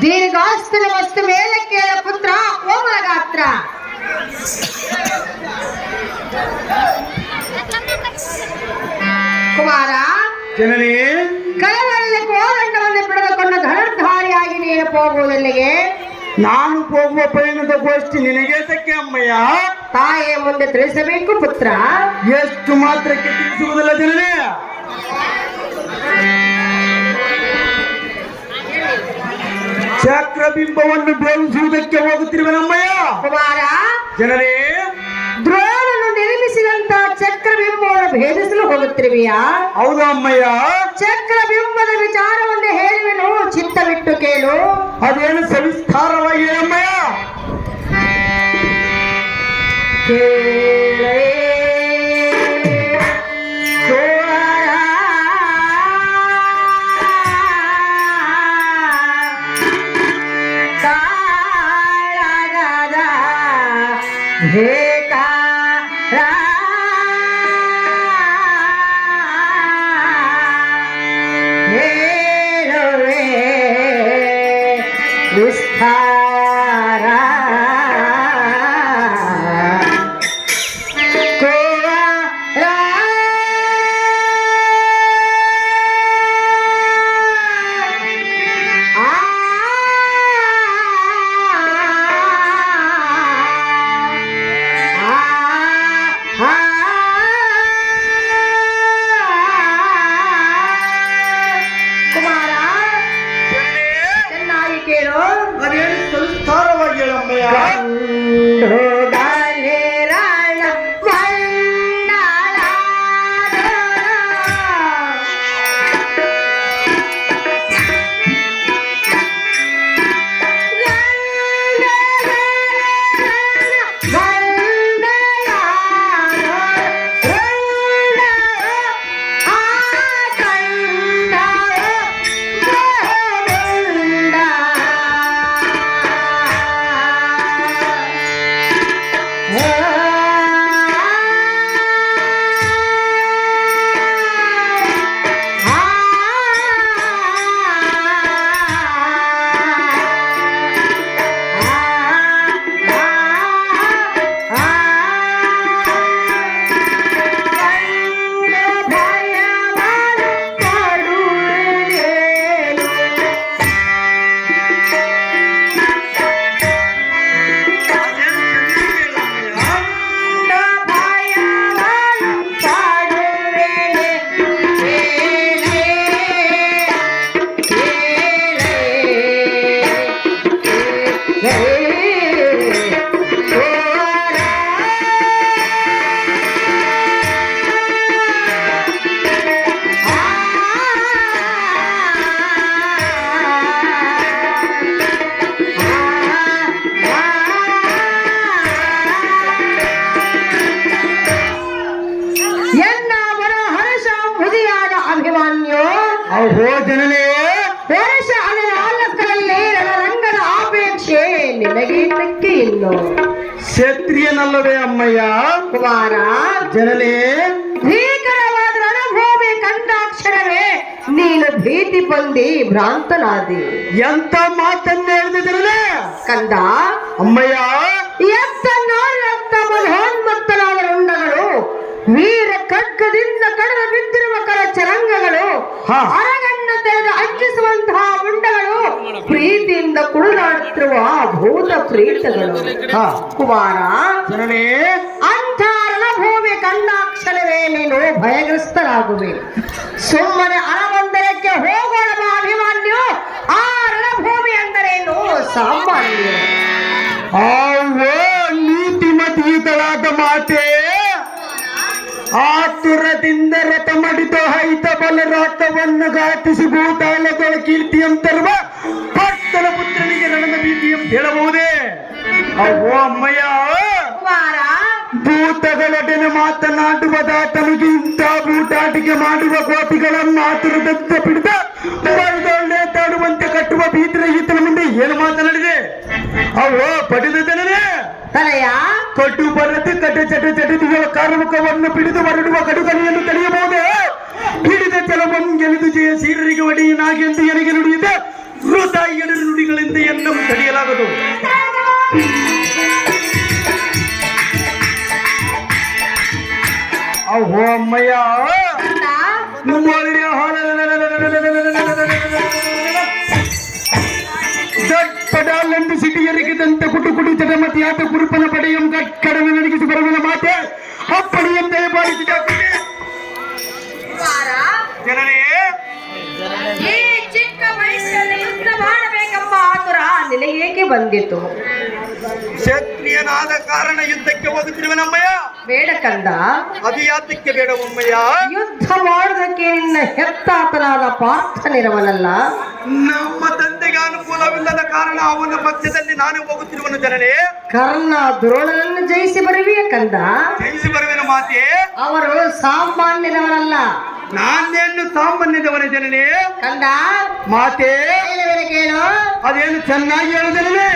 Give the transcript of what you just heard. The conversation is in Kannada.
ದೀರ್ಘಾಸ್ತಿನ ವಸ್ತು ಮೇಲಕ್ಕೆ ಪುತ್ರ ಕೋಮಲ ಗಾತ್ರ ಕುಮಾರ ಕಲವಲ್ಲಿ ಕೋರಂಡವನ್ನು ಕೋದಂಡವನ್ನು ಪಡೆದುಕೊಂಡು ಧನುರ್ಧಾರಿಯಾಗಿ ನೀನು ಹೋಗುವುದಲ್ಲಿಗೆ? ನಾನು ಹೋಗುವ ಪಯಣದ ಗೋಷ್ಠಿ ನಿನಗೆ ಸಕ್ಕೆ ಅಮ್ಮಯ್ಯ? ತಾಯಿಯ ಮುಂದೆ ತಿಳಿಸಬೇಕು ಪುತ್ರ. ಎಷ್ಟು ಮಾತ್ರಕ್ಕೆ ತಿಳಿಸುವುದಿಲ್ಲ ಜನನೇ ಚಕ್ರಬಿಂಬವನ್ನು ಬೇಯಿಸುವುದಕ್ಕೆ ಹೋಗುತ್ತಿರುವ ನಮ್ಮಯ್ಯ. ಕುಮಾರ ಜನರೇ ದ್ರೋಣನು ನಿರ್ಮಿಸಿದಂತ ಚಕ್ರಬಿಂಬವನ್ನು ಭೇದಿಸಲು ಹೋಗುತ್ತಿರುವೆಯಾ? ಹೌದು ಅಮ್ಮಯ್ಯ. ಚಕ್ರಬಿಂಬದ ವಿಚಾರವನ್ನು ಹೇಳುವೆನು ಚಿತ್ತವಿಟ್ಟು ಕೇಳು. ಅದೇನು ಸವಿಸ್ತಾರವಾಗಿ ಅಮ್ಮಯ್ಯ? ಕೇಳೇ. This time. ಆಪೇಕ್ಷೆ ಇಲ್ಲೋ. ಕ್ಷತ್ರಿಯನಲ್ಲವೇ ಅಮ್ಮಯ್ಯ? ಕುಮಾರ ಜನನೇ. ಭೀಕರವಾದ ರಣಭೂಮಿ ಕಂಡಾಕ್ಷರವೇ ನೀನು ಭೀತಿ ಬಂದಿ ಭ್ರಾಂತನಾದಿ. ಎಂತ ಮಾತನ್ನ ಹೇಳಿದ್ರೆ ಕಂದ. ಅಮ್ಮಯ್ಯ. ಎತ್ತ ನಾಲ್ಕ ಮನೋನ್ಮತ್ತನಾದ ರುಂಡಗಳು ವೀರ ಖಡ್ಗದಿಂದ ಕಡಲ ಬಿದ್ದಿರುವ ಕರ ಚರಂಗಗಳು ಭೂತ ಪ್ರೀತಗಳು. ಕುಮಾರ ಜನನೇ ಭೂಮಿ ರಣಭೂಮಿ ಕಂಡಾಕ್ಷರವೇ ನೀನು ಭಯಗ್ರಸ್ತರಾಗುವೆ. ಸುಮ್ಮನೆ ಅರಮಂದಿರಕ್ಕೆ ಹೋಗೋಣ ಅಭಿಮಾನ್ಯು. ಆ ರಣಭೂಮಿ ಅಂದರೇನು ಸಾಮಾನ್ಯ. ನೀತಿಮತೀತಳಾದ ಮಾತೆ. ಆತುರದಿಂದ ರಥ ಮಡಿತ ಹೈತ ಬಲ ರಥವನ್ನು ಗಾತಿಸಿ ಭೂತಾಲಗಳ ಕೀರ್ತಿಯಂತರುವ ರಣದ ಭೀತಿ ಅಂತ ಹೇಳಬಹುದೇ? ಅವೋ ಅಮ್ಮಯ್ಯ ಭೂತಗಳೊಡನೆ ಮಾತನಾಡುವ ದಾಟನಿಗಿಂತ ಬೂಟಾಟಿಕೆ ಮಾಡುವ ಗೋಪಿಗಳ ಮಾತುರದಂತೆ ಬಿಡಿದ ಬರದೊಳ್ಳೆ ತಾಡುವಂತೆ ಕಟ್ಟುವ ಬೀತರ ಈತನ ಮುಂದೆ ಏನು ಮಾತನಾಡಿದೆ? ಅವೋ ಪಡೆದ ಜನರೇ ತಲೆಯ. ಕಟ್ಟು ಬರದೆ ಕಟ್ಟೆ ಚಟ ಚಟಿಗಳ ಕಾರ್ಮುಖವನ್ನು ಬಿಡಿದು ಹೊರಡುವ ಕಡುಗನೆಯನ್ನು ತಡೆಯಬಹುದೇ? ಹಿಡಿದ ಕೆಲವನ್ನು ಗೆಲಿದು ಜಯ ಸೀರರಿಗೆ ಒಡೆಯನಾಗಿ ಎಂದು ಎನಗೆ ನುಡಿಯಿದೆ ಹೃದಯ ನುಡಿಗಳಿಂದ ಎನ್ನು ತಡೆಯಲಾಗದು ಅಯ್ಯ ದೊಡ್ಡಲೆಂದು ಸಿಟಿಯರಿಗಿದಂತೆ ಕುಟು ಕುಟು ಚಟಮತಿಯಾದ ಕುರುಪನ ಪಡೆಯಂ ಕಡಮೆ ನಡಗಿಸಿ ಬರುವಿನ ಮಾತೆ அப்படியும் தயபாலித்து ஜனனே ಈ ಚಿಕ್ಕ ವಯಸ್ಸಲ್ಲಿ ಯುದ್ಧ ಮಾಡಬೇಕೆಂಬ ಆತುರ ಏಕೆ ಬಂದಿತು? ಕ್ಷತ್ರಿಯನಾದ ಕಾರಣ ಯುದ್ಧಕ್ಕೆ ಹೋಗುತ್ತಿರುವನಮ್ಮಯ್ಯ ಬೇಡ ಕಂದ. ಅದು ಯಾತಕ್ಕೆ ಬೇಡ ಒಮ್ಮಯ್ಯ. ಯುದ್ಧ ಮಾಡುವುದಕ್ಕೆ ನಿನ್ನ ಹೆತ್ತಾತನಾದ ಪಾರ್ಥನಿರವನಲ್ಲ? ನಮ್ಮ ತಂದೆಗೆ ಅನುಕೂಲವಿಲ್ಲದ ಕಾರಣ ಅವನ ಪಕ್ಷದಲ್ಲಿ ನಾನು ಹೋಗುತ್ತಿರುವನು ಜನರೇ ಕರ್ಣ ದ್ರೋಣನನ್ನು ಜಯಿಸಿ ಬರುವಿಯ ಕಂದ? ಜಯಿಸಿ ಬರುವಿನ ಮಾತೆ. ಅವರು ಸಾಮಾನ್ಯರವರಲ್ಲ ನಾನೇನು ಸಾಮಾನ್ಯದವನ ಜನನೇ? ಕಂದ? ಮಾತೆ? ಕೇಳು. ಅದೇನು ಚೆನ್ನಾಗಿ ಹೇಳುದನೇ